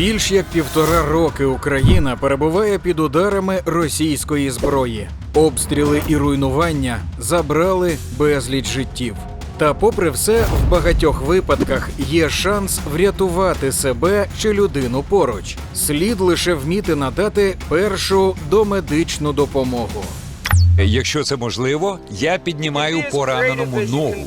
Більш як півтора роки Україна перебуває під ударами російської зброї. Обстріли і руйнування забрали безліч життів. Та, попри все, в багатьох випадках є шанс врятувати себе чи людину поруч. Слід лише вміти надати першу домедичну допомогу. Якщо це можливо, я піднімаю пораненому ногу.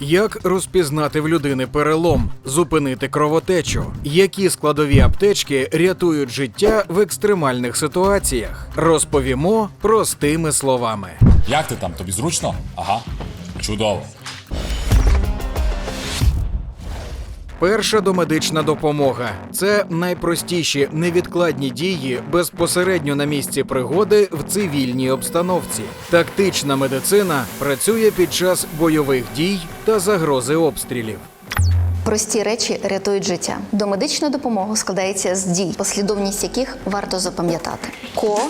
Як розпізнати в людини перелом, зупинити кровотечу? Які складові аптечки рятують життя в екстремальних ситуаціях? Розповімо простими словами. Як ти там? Тобі зручно? Ага. Чудово. Перша домедична допомога це найпростіші невідкладні дії безпосередньо на місці пригоди в цивільній обстановці. Тактична медицина працює під час бойових дій та загрози обстрілів. Прості речі рятують життя. Домедична допомога складається з дій, послідовність яких варто запам'ятати: ко,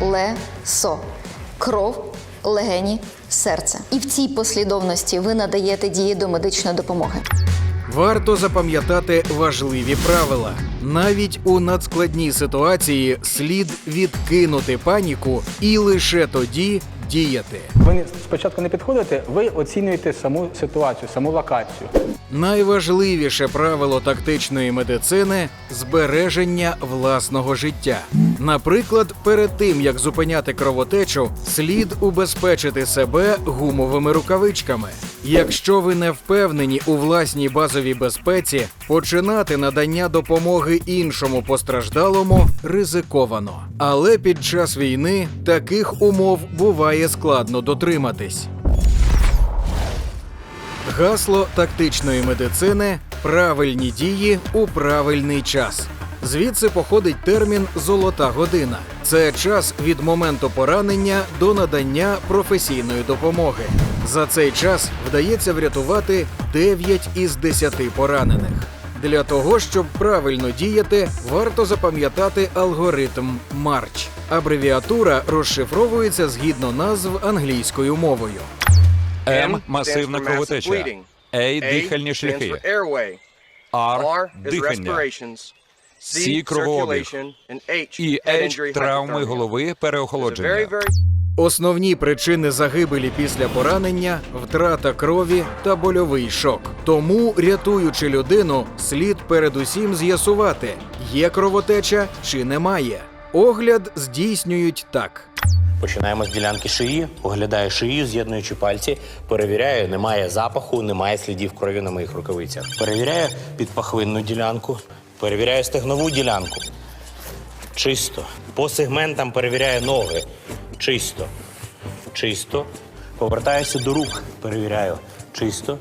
ле, со, кров, легені, серце. І в цій послідовності ви надаєте дії домедичної допомоги. Варто запам'ятати важливі правила. Навіть у надскладній ситуації слід відкинути паніку і лише тоді діяти. Ви спочатку не підходите, ви оцінюєте саму ситуацію, саму локацію. Найважливіше правило тактичної медицини збереження власного життя. Наприклад, перед тим як зупиняти кровотечу, слід убезпечити себе гумовими рукавичками. Якщо ви не впевнені у власній базовій безпеці, починати надання допомоги іншому постраждалому ризиковано. Але під час війни таких умов буває складно дотриматись. Гасло тактичної медицини правильні дії у правильний час. Звідси походить термін золота година. Це час від моменту поранення до надання професійної допомоги. За цей час вдається врятувати 9 із 10 поранених. Для того, щоб правильно діяти, варто запам'ятати алгоритм Марч. Абревіатура розшифровується згідно назв англійською мовою. М масивна кровотеча. А дихальні шляхи. Р дихання. С кровообіг. І H травми голови переохолодження. Основні причини загибелі після поранення втрата крові та больовий шок. Тому, рятуючи людину, слід передусім з'ясувати, є кровотеча чи немає. Огляд здійснюють так. Починаємо з ділянки шиї, оглядаю шию, з'єднуючи пальці, перевіряю, немає запаху, немає слідів крові на моїх рукавицях. Перевіряю підпахвинну ділянку, перевіряю стегнову ділянку. Чисто. По сегментам перевіряю ноги. Чисто. Чисто. Повертаюся до рук, перевіряю. Чисто.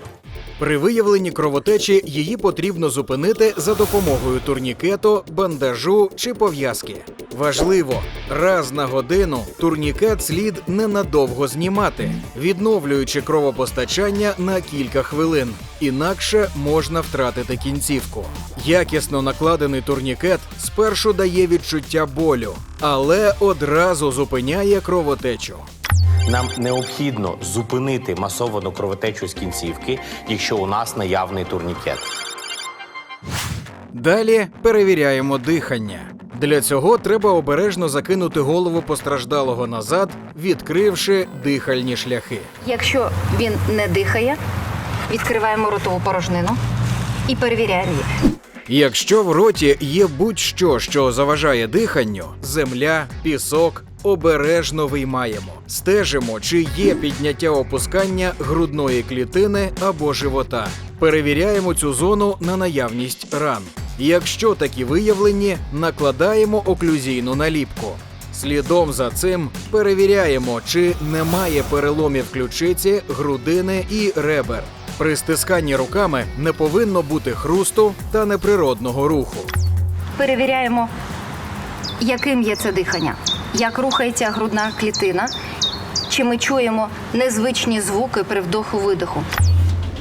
При виявленні кровотечі її потрібно зупинити за допомогою турнікету, бандажу чи пов'язки. Важливо, раз на годину турнікет слід ненадовго знімати, відновлюючи кровопостачання на кілька хвилин. Інакше можна втратити кінцівку. Якісно накладений турнікет спершу дає відчуття болю, але одразу зупиняє кровотечу. Нам необхідно зупинити масовану кровотечу з кінцівки, якщо у нас наявний турнікет. Далі перевіряємо дихання. Для цього треба обережно закинути голову постраждалого назад, відкривши дихальні шляхи. Якщо він не дихає, відкриваємо ротову порожнину і перевіряємо її. Якщо в роті є будь-що, що заважає диханню, земля, пісок, обережно виймаємо. Стежимо, чи є підняття опускання грудної клітини або живота. Перевіряємо цю зону на наявність ран. Якщо такі виявлені, накладаємо оклюзійну наліпку. Слідом за цим перевіряємо, чи немає переломів ключиці, грудини і ребер. При стисканні руками не повинно бути хрусту та неприродного руху. Перевіряємо, яким є це дихання, як рухається грудна клітина, чи ми чуємо незвичні звуки при вдоху-видоху.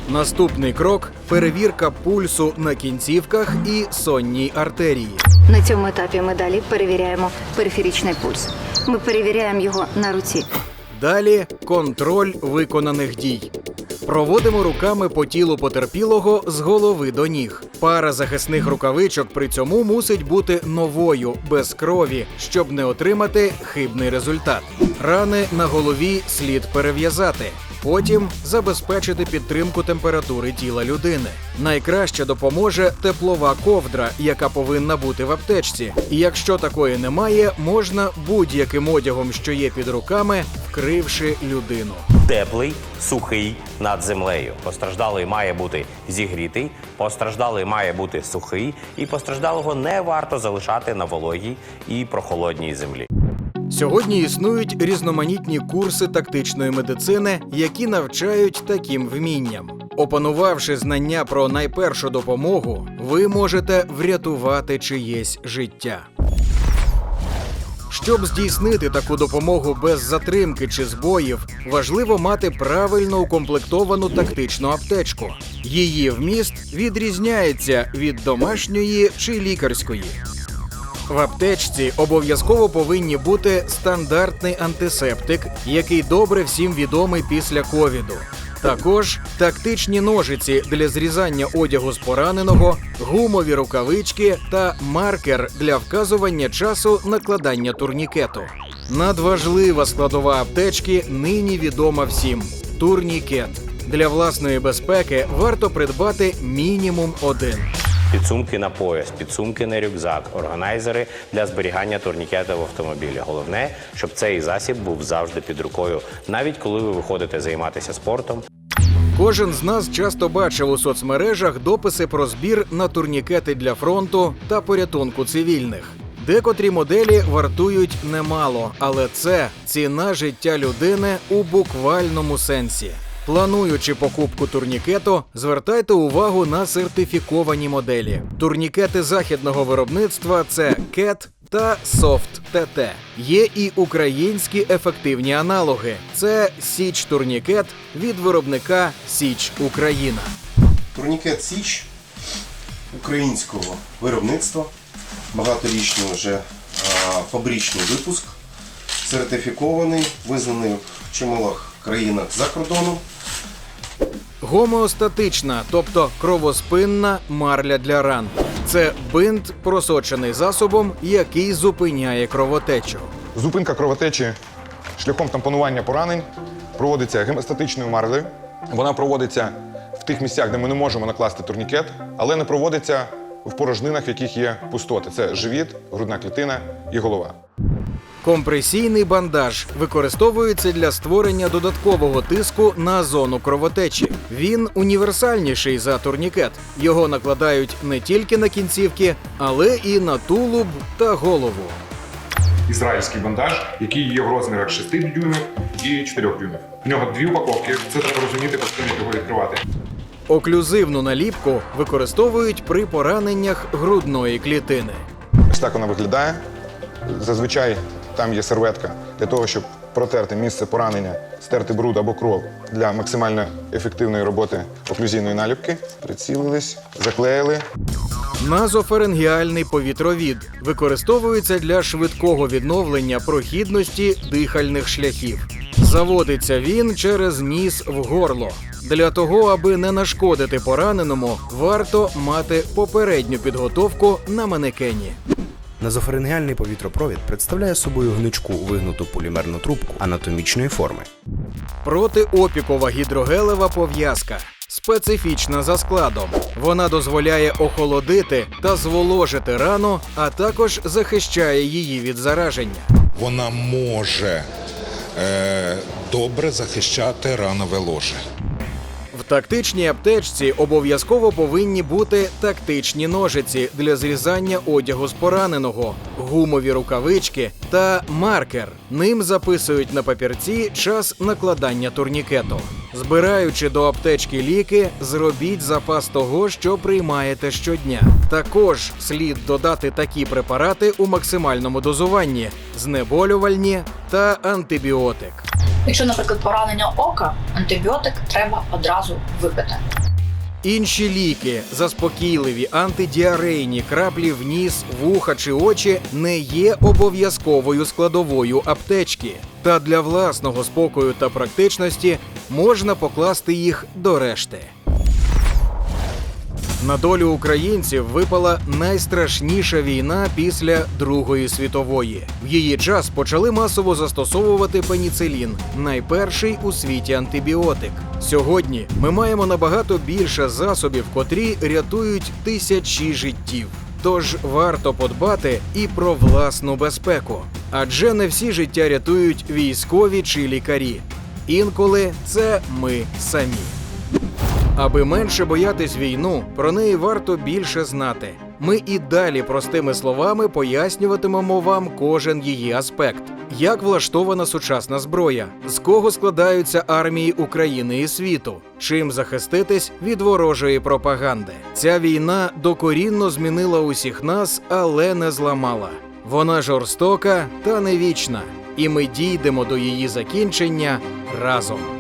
Наступний крок перевірка пульсу на кінцівках і сонній артерії. На цьому етапі ми далі перевіряємо периферичний пульс. Ми перевіряємо його на руці. Далі контроль виконаних дій. Проводимо руками по тілу потерпілого з голови до ніг. Пара захисних рукавичок при цьому мусить бути новою, без крові, щоб не отримати хибний результат. Рани на голові слід перев'язати. Потім забезпечити підтримку температури тіла людини. Найкраще допоможе теплова ковдра, яка повинна бути в аптечці. І якщо такої немає, можна будь-яким одягом, що є під руками, вкривши людину. Теплий, сухий над землею. Постраждалий має бути зігрітий, постраждалий має бути сухий, і постраждалого не варто залишати на вологій і прохолодній землі. Сьогодні існують різноманітні курси тактичної медицини, які навчають таким вмінням. Опанувавши знання про найпершу допомогу, ви можете врятувати чиєсь життя. Щоб здійснити таку допомогу без затримки чи збоїв, важливо мати правильно укомплектовану тактичну аптечку. Її вміст відрізняється від домашньої чи лікарської. В аптечці обов'язково повинні бути стандартний антисептик, який добре всім відомий після ковіду. Також тактичні ножиці для зрізання одягу з пораненого, гумові рукавички та маркер для вказування часу накладання турнікету. Надважлива складова аптечки нині відома всім турнікет. Для власної безпеки варто придбати мінімум один. Підсумки на пояс, підсумки на рюкзак, органайзери для зберігання турнікета в автомобілі. Головне, щоб цей засіб був завжди під рукою, навіть коли ви виходите займатися спортом. Кожен з нас часто бачив у соцмережах дописи про збір на турнікети для фронту та порятунку цивільних. Декотрі моделі вартують немало, але це ціна життя людини у буквальному сенсі. Плануючи покупку турнікету, звертайте увагу на сертифіковані моделі. Турнікети західного виробництва це CAT та Soft TT. Є і українські ефективні аналоги. Це Січ Турнікет від виробника Січ Україна. Турнікет Січ українського виробництва, багаторічний вже а, фабричний випуск, сертифікований, визнаний в чималих країнах за кордоном. Гомеостатична, тобто кровоспинна марля для ран. Це бинт, просочений засобом, який зупиняє кровотечу. Зупинка кровотечі шляхом тампонування поранень проводиться гемостатичною марлею. Вона проводиться в тих місцях, де ми не можемо накласти турнікет, але не проводиться в порожнинах, в яких є пустоти. Це живіт, грудна клітина і голова. Компресійний бандаж використовується для створення додаткового тиску на зону кровотечі. Він універсальніший за турнікет. Його накладають не тільки на кінцівки, але і на тулуб та голову. Ізраїльський бандаж, який є в розмірах 6 дюймів і 4 дюймів. В нього дві упаковки. Це треба розуміти, як його відкривати. Оклюзивну наліпку використовують при пораненнях грудної клітини. Ось так вона виглядає. Зазвичай там є серветка для того, щоб протерти місце поранення, стерти бруд або кров для максимально ефективної роботи оклюзійної наліпки. Прицілились, заклеїли. Назофарингіальний повітровід використовується для швидкого відновлення прохідності дихальних шляхів. Заводиться він через ніс в горло. Для того, аби не нашкодити пораненому, варто мати попередню підготовку на манекені. Назофарингеальний повітропровід представляє собою гнучку вигнуту полімерну трубку анатомічної форми. Протиопікова гідрогелева пов'язка. Специфічна за складом. Вона дозволяє охолодити та зволожити рану, а також захищає її від зараження. вона може е, добре захищати ранове ложе. Тактичній аптечці обов'язково повинні бути тактичні ножиці для зрізання одягу з пораненого, гумові рукавички та маркер. Ним записують на папірці час накладання турнікету. Збираючи до аптечки ліки, зробіть запас того, що приймаєте щодня. Також слід додати такі препарати у максимальному дозуванні: знеболювальні та антибіотик. Якщо, наприклад, поранення ока, антибіотик треба одразу випити. Інші ліки, заспокійливі, антидіарейні, краплі в ніс, вуха чи очі не є обов'язковою складовою аптечки. Та для власного спокою та практичності можна покласти їх до решти. На долю українців випала найстрашніша війна після Другої світової. В її час почали масово застосовувати пеніцилін, найперший у світі антибіотик. Сьогодні ми маємо набагато більше засобів, котрі рятують тисячі життів. Тож варто подбати і про власну безпеку. Адже не всі життя рятують військові чи лікарі. Інколи це ми самі. Аби менше боятись війну, про неї варто більше знати. Ми і далі простими словами пояснюватимемо вам кожен її аспект. Як влаштована сучасна зброя, з кого складаються армії України і світу, чим захиститись від ворожої пропаганди. Ця війна докорінно змінила усіх нас, але не зламала. Вона жорстока та не вічна, і ми дійдемо до її закінчення разом.